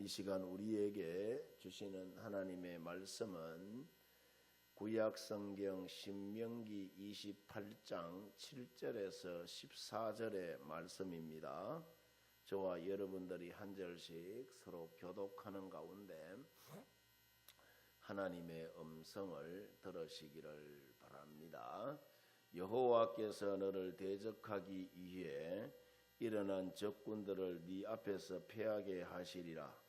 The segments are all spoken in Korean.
이 시간 우리에게 주시는 하나님의 말씀은 구약 성경 신명기 28장 7절에서 14절의 말씀입니다. 저와 여러분들이 한 절씩 서로 교독하는 가운데 하나님의 음성을 들으시기를 바랍니다. 여호와께서 너를 대적하기 위해 일어난 적군들을 네 앞에서 패하게 하시리라.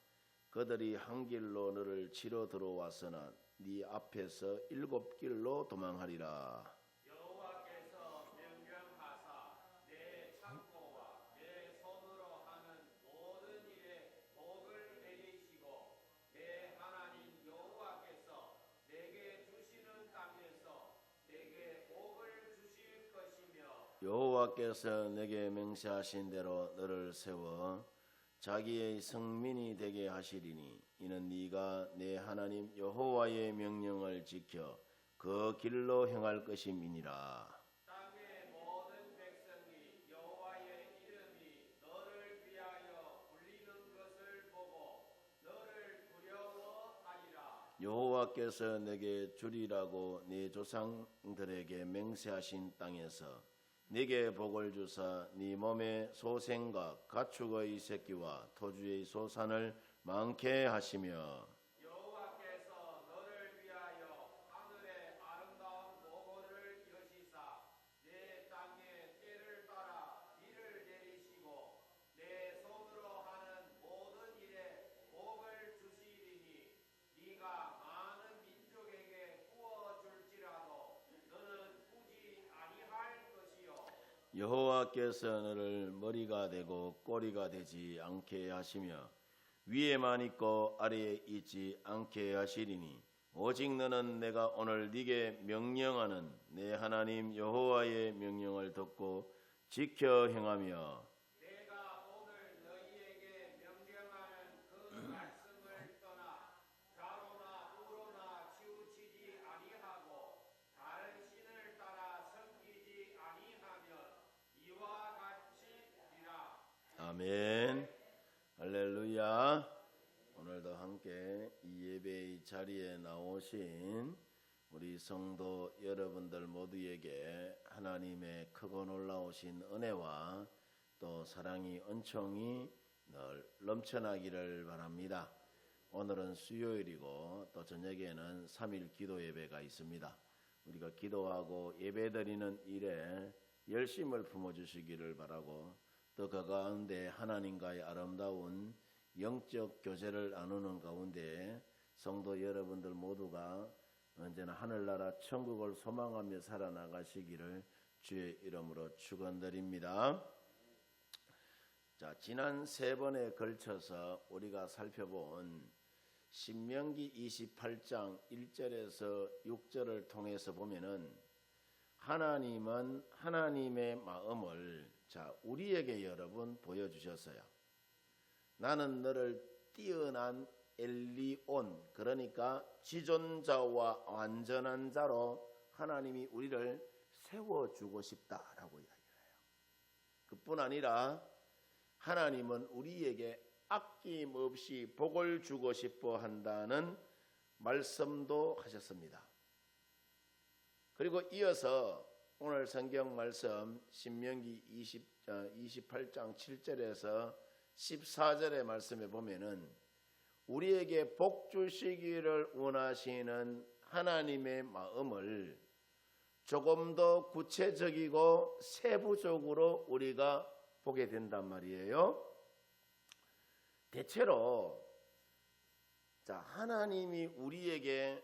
그들이 한 길로 너를 치러 들어왔으나 네 앞에서 일곱 길로 도망하리라. 여호와께서 명령하사 내 창고와 내 손으로 하는 모든 일에 복을 내리시고 내 하나님 여호와께서 내게 주시는 땅에서 내게 복을 주실 것이며 여호와께서 내게 맹세하신 대로 너를 세워 자기의 성민이 되게 하시리니 이는 네가 내 하나님 여호와의 명령을 지켜 그 길로 행할 것임이니라. 땅의 모든 백성이 여호와의 이름이 너를 위하여 불리는 것을 보고 너를 두려워하리라 여호와께서 내게 주리라고 네 조상들에게 맹세하신 땅에서 네게 복을 주사 네 몸의 소생과 가축의 새끼와 토주의 소산을 많게 하시며 여호와께서 너를 위하여 하늘의 아름다운 모고를 여시사 내 땅에 때를 따라 비를 내리시고 내 손으로 하는 모든 일에 복을 주시리니 네가 많은 민족에게 구워 줄지라도 너는 꾸지 아니할 것이요 여호와께서 너를 머리가 되고 꼬리가 되지 않게 하시며 위에만 있고 아래에 있지 않게 하시리니 오직 너는 내가 오늘 네게 명령하는 내 하나님 여호와의 명령을 듣고 지켜 행하며 내가 오늘 너희에게 명령하는 그 말씀을 떠나 좌로나 우로나 치우치지 아니하고 다른 신을 따라 섬기지 아니하면 이와 같이리라. 아멘. 할렐루야. 오늘도 함께 이 예배의 자리에 나오신 우리 성도 여러분들 모두에게 하나님의 크고 놀라우신 은혜와 또 사랑이 은총이 늘 넘쳐나기를 바랍니다. 오늘은 수요일이고 또 저녁에는 3일 기도 예배가 있습니다. 우리가 기도하고 예배 드리는 일에 열심을 품어주시기를 바라고 또 그 가운데 하나님과의 아름다운 영적 교제를 나누는 가운데 성도 여러분들 모두가 언제나 하늘나라 천국을 소망하며 살아나가시기를 주의 이름으로 축원드립니다. 자, 지난 세 번에 걸쳐서 우리가 살펴본 신명기 28장 1절에서 6절을 통해서 보면은 하나님은 하나님의 마음을 자, 우리에게 여러분 보여주셨어요. 나는 너를 뛰어난 엘리온, 그러니까 지존자와 완전한 자로 하나님이 우리를 세워주고 싶다라고 이야기를 해요. 그뿐 아니라 하나님은 우리에게 아낌없이 복을 주고 싶어 한다는 말씀도 하셨습니다. 그리고 이어서 오늘 성경 말씀 신명기 20, 28장 7절에서 14절의 말씀에 보면은 우리에게 복 주시기를 원하시는 하나님의 마음을 조금 더 구체적이고 세부적으로 우리가 보게 된단 말이에요. 대체로 자 하나님이 우리에게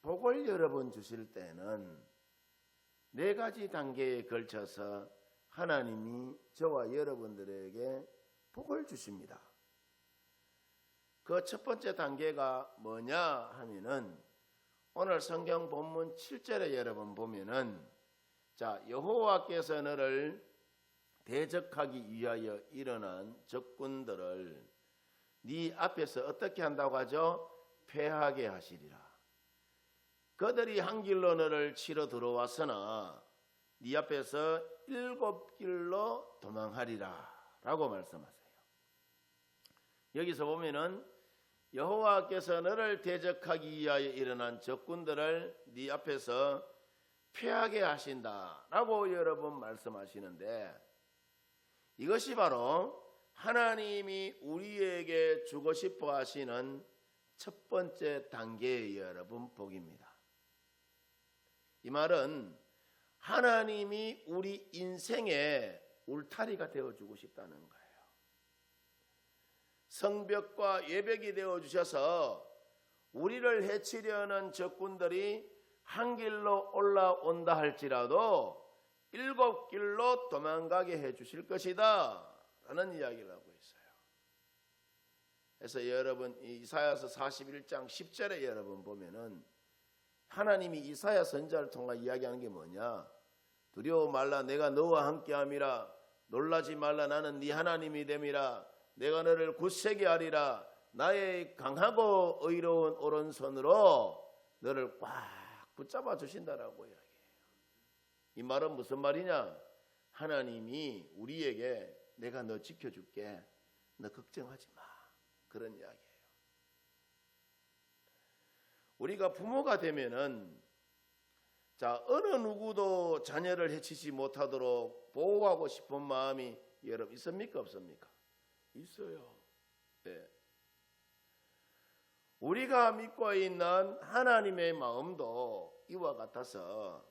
복을 여러 번 주실 때는 네 가지 단계에 걸쳐서 하나님이 저와 여러분들에게 복을 주십니다. 그 첫 번째 단계가 뭐냐 하면은 오늘 성경 본문 7절에 여러분 보면은 자 여호와께서 너를 대적하기 위하여 일어난 적군들을 네 앞에서 어떻게 한다고 하죠? 패하게 하시리라. 그들이 한 길로 너를 치러 들어왔으나 네 앞에서 일곱 길로 도망하리라 라고 말씀하세요. 여기서 보면은 여호와께서 너를 대적하기 위하여 일어난 적군들을 네 앞에서 패하게 하신다라고 여러분 말씀하시는데 이것이 바로 하나님이 우리에게 주고 싶어 하시는 첫 번째 단계의 여러분 복입니다. 이 말은 하나님이 우리 인생의 울타리가 되어 주고 싶다는 거예요. 성벽과 예벽이 되어 주셔서 우리를 해치려는 적군들이 한 길로 올라온다 할지라도 일곱 길로 도망가게 해 주실 것이다. 라는 이야기를 하고 있어요. 그래서 여러분 이 이사야서 41장 10절에 여러분 보면은 하나님이 이사야 선자를 통해 이야기하는 게 뭐냐? 두려워 말라. 내가 너와 함께 함이라. 놀라지 말라. 나는 네 하나님이 됨이라 내가 너를 굳세게 하리라 나의 강하고 의로운 오른손으로 너를 꽉 붙잡아 주신다라고 이야기해요. 이 말은 무슨 말이냐? 하나님이 우리에게 내가 너 지켜줄게. 너 걱정하지 마. 그런 이야기예요. 우리가 부모가 되면은 자 어느 누구도 자녀를 해치지 못하도록 보호하고 싶은 마음이 여러분 있습니까 없습니까? 있어요. 네. 우리가 믿고 있는 하나님의 마음도 이와 같아서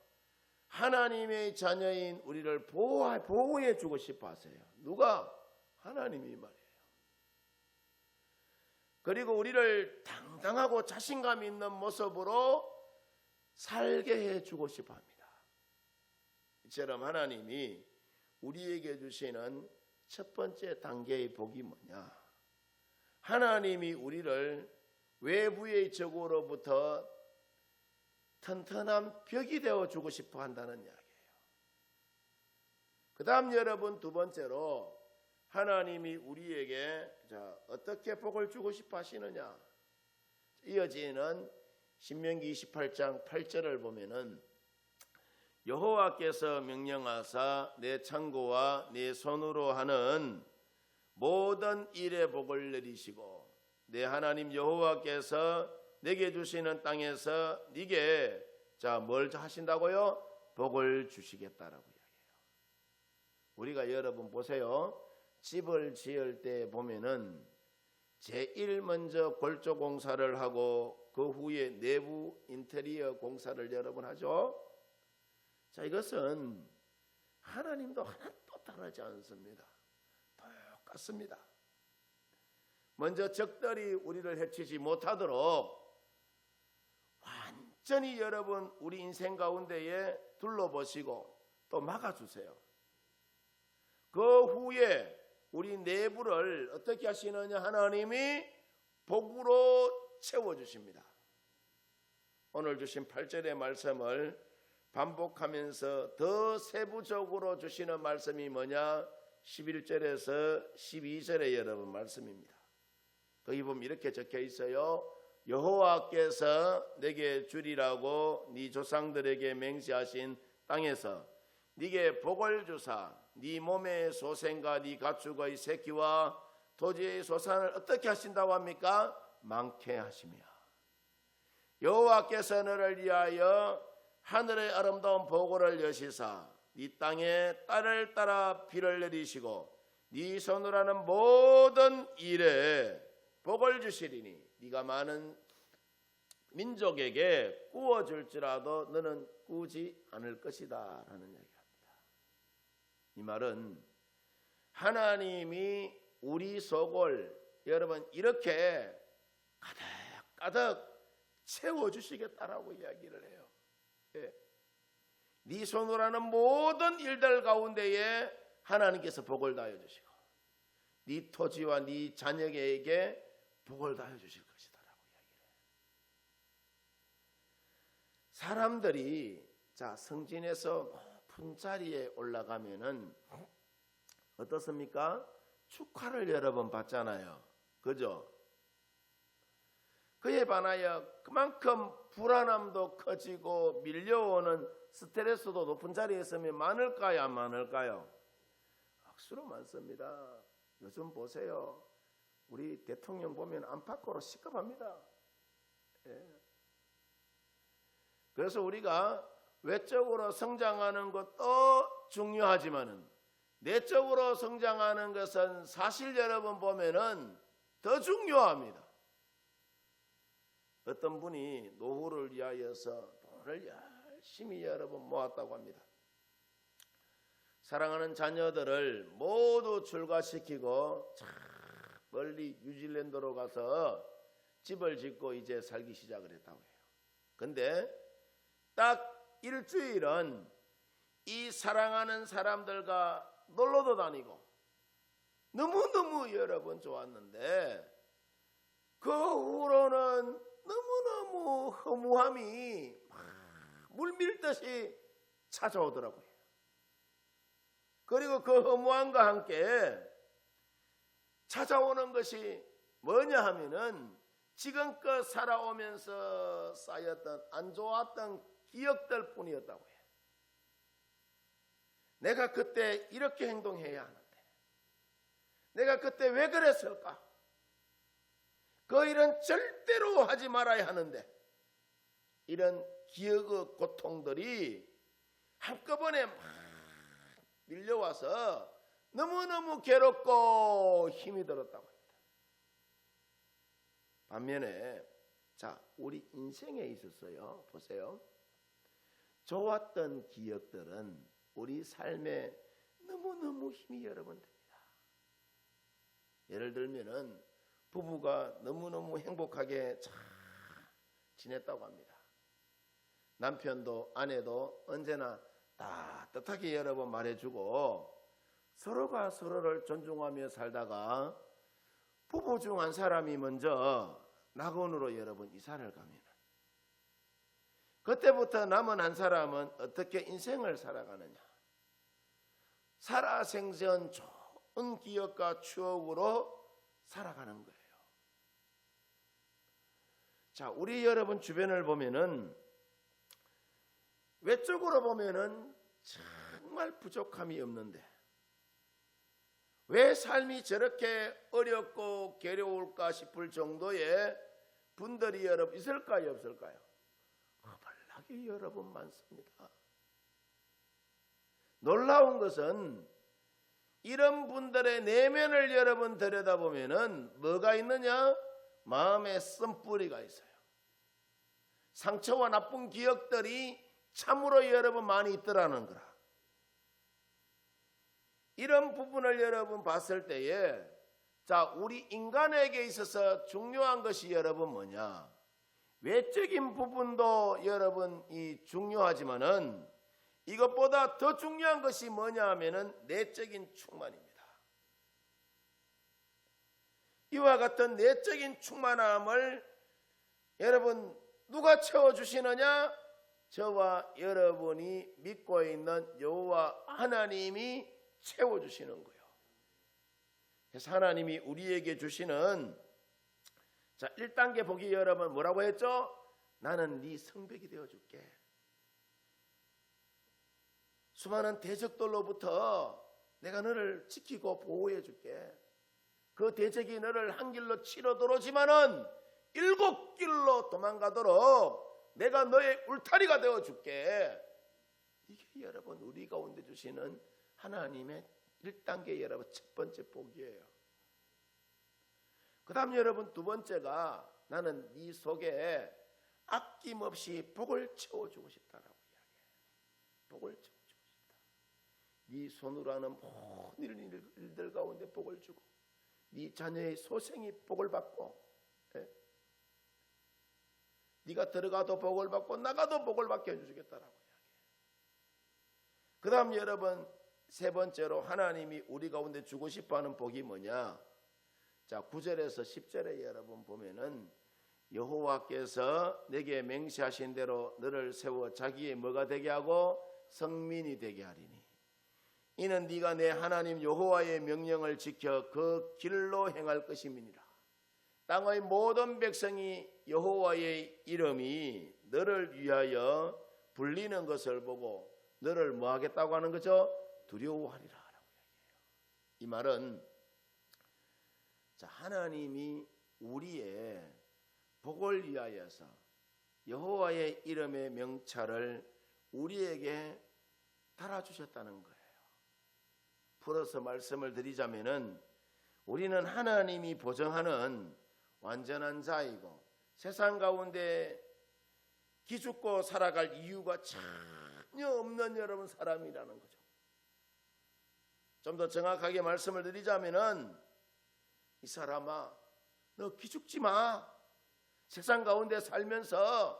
하나님의 자녀인 우리를 보호해, 보호해 주고 싶어 하세요. 누가? 하나님이 말이에요. 그리고 우리를 당당하고 자신감 있는 모습으로 살게 해 주고 싶어 합니다. 이처럼 하나님이 우리에게 주시는 첫 번째 단계의 복이 뭐냐? 하나님이 우리를 외부의 적으로부터 튼튼한 벽이 되어 주고 싶어 한다는 이야기예요. 그 다음 여러분 두 번째로 하나님이 우리에게 자, 어떻게 복을 주고 싶어 하시느냐? 이어지는 신명기 28장 8절을 보면은 여호와께서 명령하사 내 창고와 내 손으로 하는 모든 일의 복을 내리시고 내 하나님 여호와께서 내게 주시는 땅에서 네게 자 뭘 하신다고요? 복을 주시겠다라고 이야기해요. 우리가 여러분 보세요. 집을 지을 때 보면은 제일 먼저 골조 공사를 하고 그 후에 내부 인테리어 공사를 여러분 하죠. 자 이것은 하나님도 하나도 다르지 않습니다. 똑같습니다. 먼저 적들이 우리를 해치지 못하도록 완전히 여러분 우리 인생 가운데에 둘러보시고 또 막아주세요. 그 후에 우리 내부를 어떻게 하시느냐 하나님이 복으로 채워주십니다. 오늘 주신 8절의 말씀을 반복하면서 더 세부적으로 주시는 말씀이 뭐냐? 11절에서 12절의 여러분 말씀입니다. 거기 보면 이렇게 적혀 있어요. 여호와께서 내게 주리라고 네 조상들에게 맹세하신 땅에서 네게 복을 주사 네 몸의 소생과 네 가축의 새끼와 토지의 소산을 어떻게 하신다고 합니까? 많게 하시며 여호와께서 너를 위하여 하늘의 아름다운 보고를 여시사 네 땅에 딸을 따라 비를 내리시고 네 손으로 하는 모든 일에 복을 주시리니 네가 많은 민족에게 구워줄지라도 너는 꾸지 않을 것이다 라는 얘기합니다. 이 말은 하나님이 우리 속을 여러분 이렇게 가득 가득 채워 주시겠다라고 이야기를 해요. 예. 네 손으로 하는 모든 일들 가운데에 하나님께서 복을 다해 주시고 네 토지와 네 자녀에게 복을 다해 주실 것이다라고 이야기를 해요. 사람들이 자 성진에서 높은 자리에 올라가면은 어떻습니까? 축하를 여러 번 받잖아요. 그죠? 그에 반하여 그만큼 불안함도 커지고 밀려오는 스트레스도 높은 자리에 있으면 많을까요? 안 많을까요? 억수로 많습니다. 요즘 보세요. 우리 대통령 보면 안팎으로 시급합니다. 예. 그래서 우리가 외적으로 성장하는 것도 중요하지만은 내적으로 성장하는 것은 사실 여러분 보면은 더 중요합니다. 어떤 분이 노후를 위하여서 돈을 열심히 여러분 모았다고 합니다. 사랑하는 자녀들을 모두 출가시키고 저 멀리 뉴질랜드로 가서 집을 짓고 이제 살기 시작을 했다고 해요. 근데 딱 일주일은 이 사랑하는 사람들과 놀러도 다니고 너무너무 여러분 좋았는데 그 후로는 너무너무 허무함이 막 물밀듯이 찾아오더라고요. 그리고 그 허무함과 함께 찾아오는 것이 뭐냐 하면은 지금껏 살아오면서 쌓였던 안 좋았던 기억들 뿐이었다고 해요. 내가 그때 이렇게 행동해야 하는데, 내가 그때 왜 그랬을까? 그 일은 절대로 하지 말아야 하는데, 이런 기억의 고통들이 한꺼번에 막 밀려와서 너무너무 괴롭고 힘이 들었다고 합니다. 반면에 자 우리 인생에 있었어요. 보세요. 좋았던 기억들은 우리 삶에 너무너무 힘이 여러분 됩니다. 예를 들면은 부부가 너무너무 행복하게 잘 지냈다고 합니다. 남편도 아내도 언제나 따뜻하게 여러 번 말해주고 서로가 서로를 존중하며 살다가 부부 중 한 사람이 먼저 낙원으로 여러분 이사를 가면 그때부터 남은 한 사람은 어떻게 인생을 살아가느냐 살아생전 좋은 기억과 추억으로 살아가는 거예요. 자, 우리 여러분 주변을 보면은 외적으로 보면은 정말 부족함이 없는데 왜 삶이 저렇게 어렵고 괴로울까 싶을 정도의 분들이 여러분 있을까요 없을까요? 허벌나게 여러분 많습니다. 놀라운 것은 이런 분들의 내면을 여러분 들여다보면은 뭐가 있느냐? 마음에 쓴뿌리가 있어요. 상처와 나쁜 기억들이 참으로 여러분 많이 있더라는 거라. 이런 부분을 여러분 봤을 때에 자, 우리 인간에게 있어서 중요한 것이 여러분 뭐냐? 외적인 부분도 여러분 이 중요하지만은 이것보다 더 중요한 것이 뭐냐 하면은 내적인 충만입니다. 이와 같은 내적인 충만함을 여러분 누가 채워 주시느냐? 저와 여러분이 믿고 있는 여호와 하나님이 채워 주시는 거예요. 그래서 하나님이 우리에게 주시는 자, 1단계 보기 여러분 뭐라고 했죠? 나는 네 성벽이 되어 줄게. 수많은 대적들로부터 내가 너를 지키고 보호해 줄게. 그 대적이 너를 한 길로 치러 들어오지만은 일곱 길로 도망가도록 내가 너의 울타리가 되어 줄게. 이게 여러분 우리 가운데 주시는 하나님의 1단계 여러분 첫 번째 복이에요. 그 다음 여러분 두 번째가 나는 네 속에 아낌없이 복을 채워주고 싶다라고 이야기해요. 복을 채워주고 싶다. 네 손으로 하는 모든 일들 가운데 복을 주고 네 자녀의 소생이 복을 받고 예? 네가 들어가도 복을 받고 나가도 복을 받게 해주겠다라고 이야기해요. 그 다음 여러분 세 번째로 하나님이 우리 가운데 주고 싶어하는 복이 뭐냐? 자, 9절에서 10절에 여러분 보면은 여호와께서 내게 맹세하신 대로 너를 세워 자기의 뭐가 되게 하고 성민이 되게 하리니 이는 네가 내 하나님 여호와의 명령을 지켜 그 길로 행할 것임이니라. 땅의 모든 백성이 여호와의 이름이 너를 위하여 불리는 것을 보고 너를 뭐 하겠다고 하는 거죠? 두려워하리라 라고 이야기해요. 이 말은 자, 하나님이 우리의 복을 위하여서 여호와의 이름의 명찰을 우리에게 달아주셨다는 거예요. 풀어서 말씀을 드리자면은 우리는 하나님이 보정하는 완전한 자이고 세상 가운데 기죽고 살아갈 이유가 전혀 없는 여러분 사람이라는 거죠. 좀 더 정확하게 말씀을 드리자면은 이 사람아 너 기죽지 마. 세상 가운데 살면서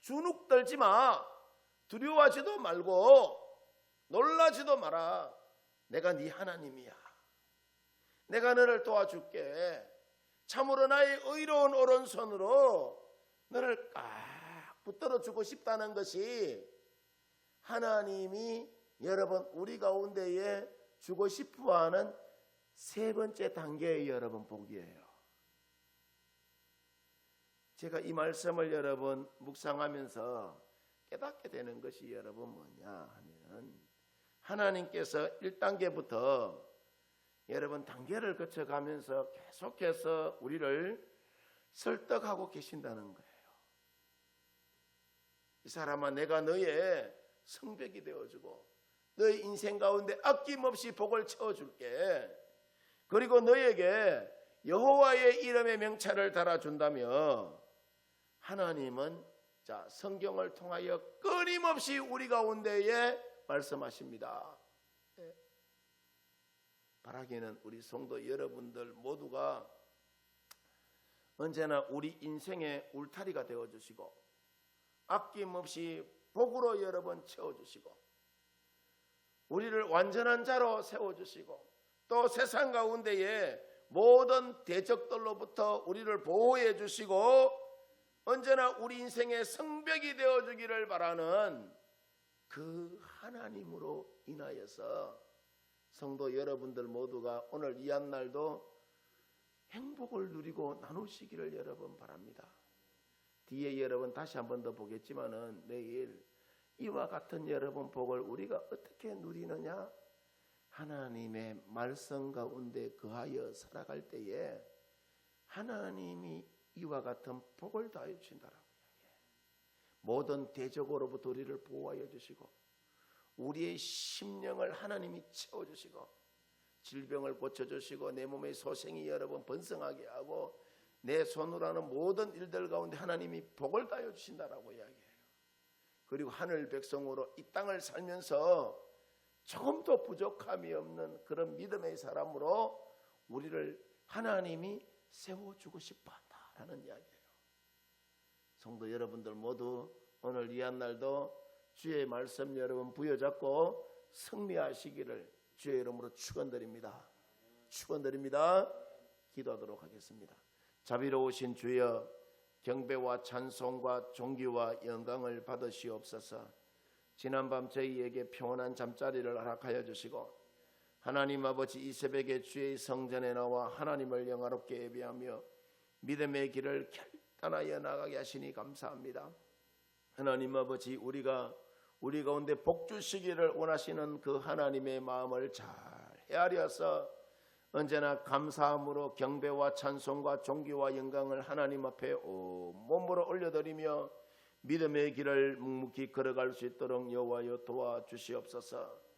주눅 들지 마. 두려워하지도 말고 놀라지도 마라. 내가 네 하나님이야. 내가 너를 도와줄게. 참으로 나의 의로운 오른손으로 너를 꽉 붙들어 주고 싶다는 것이 하나님이 여러분 우리 가운데에 주고 싶어 하는 세 번째 단계의 여러분 복이에요. 제가 이 말씀을 여러분 묵상하면서 깨닫게 되는 것이 여러분 뭐냐 하면 하나님께서 1단계부터 여러분 단계를 거쳐가면서 계속해서 우리를 설득하고 계신다는 거예요. 이 사람아 내가 너의 성벽이 되어주고 너의 인생 가운데 아낌없이 복을 채워줄게. 그리고 너에게 여호와의 이름의 명찰을 달아준다며 하나님은 자 성경을 통하여 끊임없이 우리 가운데에 말씀하십니다. 예. 바라기는 우리 성도 여러분들 모두가 언제나 우리 인생의 울타리가 되어 주시고 아낌없이 복으로 여러분 채워 주시고 우리를 완전한 자로 세워 주시고 또 세상 가운데에 모든 대적들로부터 우리를 보호해 주시고 언제나 우리 인생의 성벽이 되어 주기를 바라는 그 하나님으로 인하여서 성도 여러분들 모두가 오늘 이 한 날도 행복을 누리고 나누시기를 여러분 바랍니다. 뒤에 여러분 다시 한 번 더 보겠지만은 내일 이와 같은 여러분 복을 우리가 어떻게 누리느냐? 하나님의 말씀 가운데 거하여 살아갈 때에 하나님이 이와 같은 복을 다해 주신다라고. 모든 대적으로부터 우리를 보호하여 주시고 우리의 심령을 하나님이 채워 주시고 질병을 고쳐 주시고 내 몸의 소생이 여러분 번성하게 하고 내 손으로 하는 모든 일들 가운데 하나님이 복을 다해 주신다라고 이야기해요. 그리고 하늘 백성으로 이 땅을 살면서 조금도 부족함이 없는 그런 믿음의 사람으로 우리를 하나님이 세워주고 싶어 한다라는 이야기예요. 성도 여러분들 모두 오늘 이 한 날도 주의 말씀 여러분 부여잡고 승리하시기를 주의 이름으로 축원드립니다. 축원드립니다. 기도하도록 하겠습니다. 자비로우신 주여 경배와 찬송과 존귀와 영광을 받으시옵소서. 지난밤 저희에게 평온한 잠자리를 허락하여 주시고 하나님 아버지 이 새벽에 주의 성전에 나와 하나님을 영화롭게 예배하며 믿음의 길을 결단하여 나가게 하시니 감사합니다. 하나님 아버지 우리가 우리 가운데 복 주시기를 원하시는 그 하나님의 마음을 잘 헤아려서 언제나 감사함으로 경배와 찬송과 존귀와 영광을 하나님 앞에 온몸으로 올려드리며 믿음의 길을 묵묵히 걸어갈 수 있도록 여호와여 도와주시옵소서.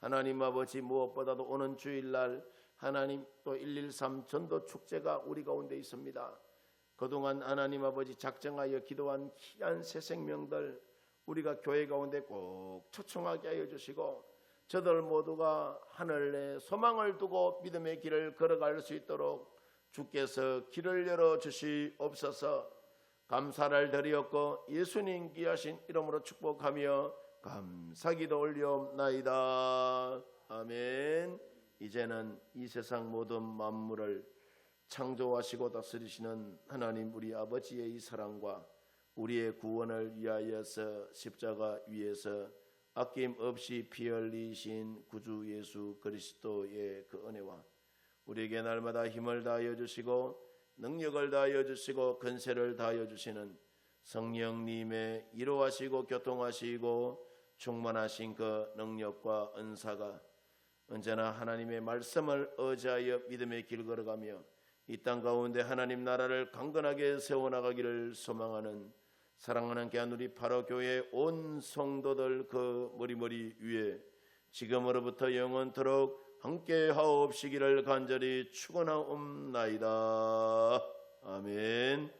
하나님 아버지 무엇보다도 오는 주일날 하나님 또 113 전도 축제가 우리 가운데 있습니다. 그동안 하나님 아버지 작정하여 기도한 귀한 새 생명들 우리가 교회 가운데 꼭 초청하게 하여 주시고 저들 모두가 하늘에 소망을 두고 믿음의 길을 걸어갈 수 있도록 주께서 길을 열어 주시옵소서. 감사를 드리었고 예수님 귀하신 이름으로 축복하며 감사기도 올리옵나이다. 아멘. 이제는 이 세상 모든 만물을 창조하시고 다스리시는 하나님 우리 아버지의 이 사랑과 우리의 구원을 위하여서 십자가 위에서 아낌없이 피 흘리신 구주 예수 그리스도의 그 은혜와 우리에게 날마다 힘을 다하여 주시고 능력을 다하여 주시고 근세를 다하여 주시는 성령님의 이루하시고 교통하시고 충만하신 그 능력과 은사가 언제나 하나님의 말씀을 의지하여 믿음의 길 걸어가며 이 땅 가운데 하나님 나라를 강건하게 세워나가기를 소망하는 사랑하는 우리 바로 교회 온 성도들 그 머리머리 위에 지금으로부터 영원토록 함께 하옵시기를 간절히 축원하옵나이다. 아멘.